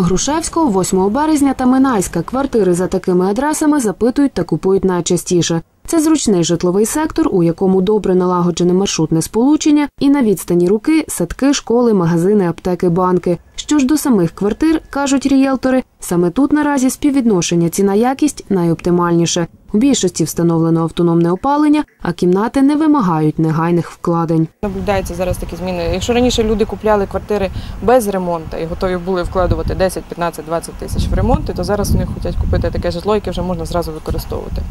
Грушевського, 8 березня та Минайська квартири за такими адресами запитують та купують найчастіше. Це зручний житловий сектор, у якому добре налагоджене маршрутне сполучення, і на відстані руки садки, школи, магазини, аптеки, банки. Що ж до самих квартир, кажуть рієлтори, саме тут наразі співвідношення ціна-якість найоптимальніше. У більшості встановлено автономне опалення, а кімнати не вимагають негайних вкладень. Наблюдаються зараз такі зміни. Якщо раніше люди купляли квартири без ремонту і готові були вкладувати 10, 15, 20 тисяч в ремонти, то зараз вони хочуть купити таке житло, яке вже можна зразу використовувати.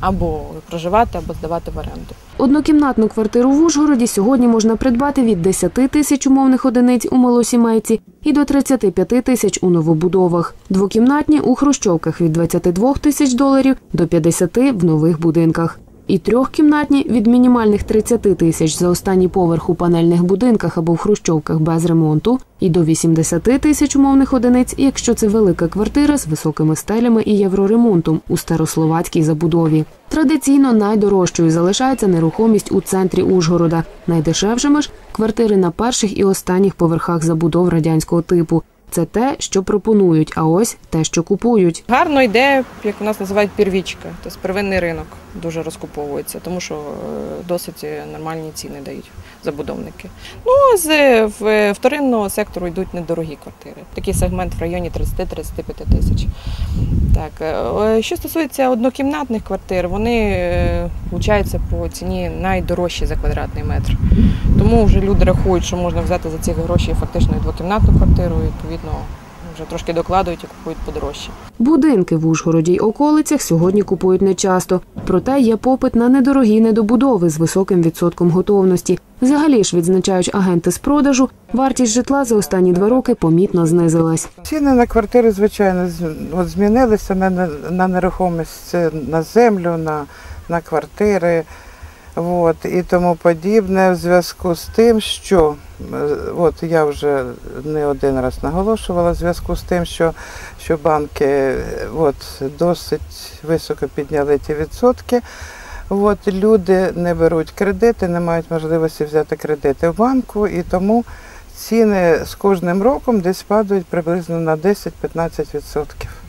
Або проживати, або здавати в оренду. Однокімнатну квартиру в Ужгороді сьогодні можна придбати від 10 тисяч умовних одиниць у малосімейці і до 35 тисяч у новобудовах. Двокімнатні у хрущовках від 22 тисяч доларів до 50 в нових будинках. І трьохкімнатні від мінімальних 30 тисяч за останній поверх у панельних будинках або в хрущовках без ремонту, і до 80 тисяч умовних одиниць, якщо це велика квартира з високими стелями і євроремонтом у старословацькій забудові. Традиційно найдорожчою залишається нерухомість у центрі Ужгорода. Найдешевшими ж квартири на перших і останніх поверхах забудов радянського типу. Це те, що пропонують, а ось те, що купують. Гарно йде, як у нас називають первічка, тобто первинний ринок дуже розкуповується, тому що е, досить нормальні ціни дають забудовники. Ну а з вторинного сектору йдуть недорогі квартири. Такий сегмент в районі 30-35 тисяч. Так, е, що стосується однокімнатних квартир, вони е, по ціні найдорожчі за квадратний метр. Тому вже люди рахують, що можна взяти за ці гроші фактично двокімнатну квартиру, і вже трошки докладують і купують подорожче. Будинки в Ужгороді й околицях сьогодні купують нечасто. Проте є попит на недорогі недобудови з високим відсотком готовності. Взагалі ж відзначають агенти з продажу, вартість житла за останні два роки помітно знизилась. Ціни на квартири, звичайно, от змінилися на, на, на нерухомість, на землю, на, на квартири от, і тому подібне в зв'язку з тим, що е, от я вже не один раз наголошувала, в зв'язку з тим, що, що банки е, от, досить високо підняли ті відсотки. От, люди не беруть кредити, не мають можливості взяти кредити в банку, і тому ціни з кожним роком десь падають приблизно на 10-15%.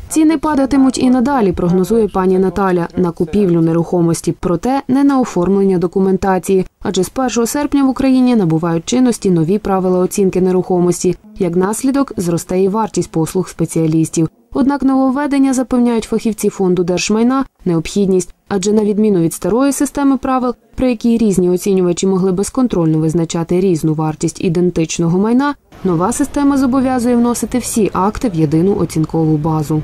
Ціни падатимуть і надалі, прогнозує пані Наталя, на купівлю нерухомості, проте не на оформлення документації. Адже з 1 серпня в Україні набувають чинності нові правила оцінки нерухомості. Як наслідок, зросте і вартість послуг спеціалістів. Однак нововведення запевняють фахівці фонду держмайна необхідність, адже на відміну від старої системи правил, при якій різні оцінювачі могли безконтрольно визначати різну вартість ідентичного майна, нова система зобов'язує вносити всі акти в єдину оцінкову базу.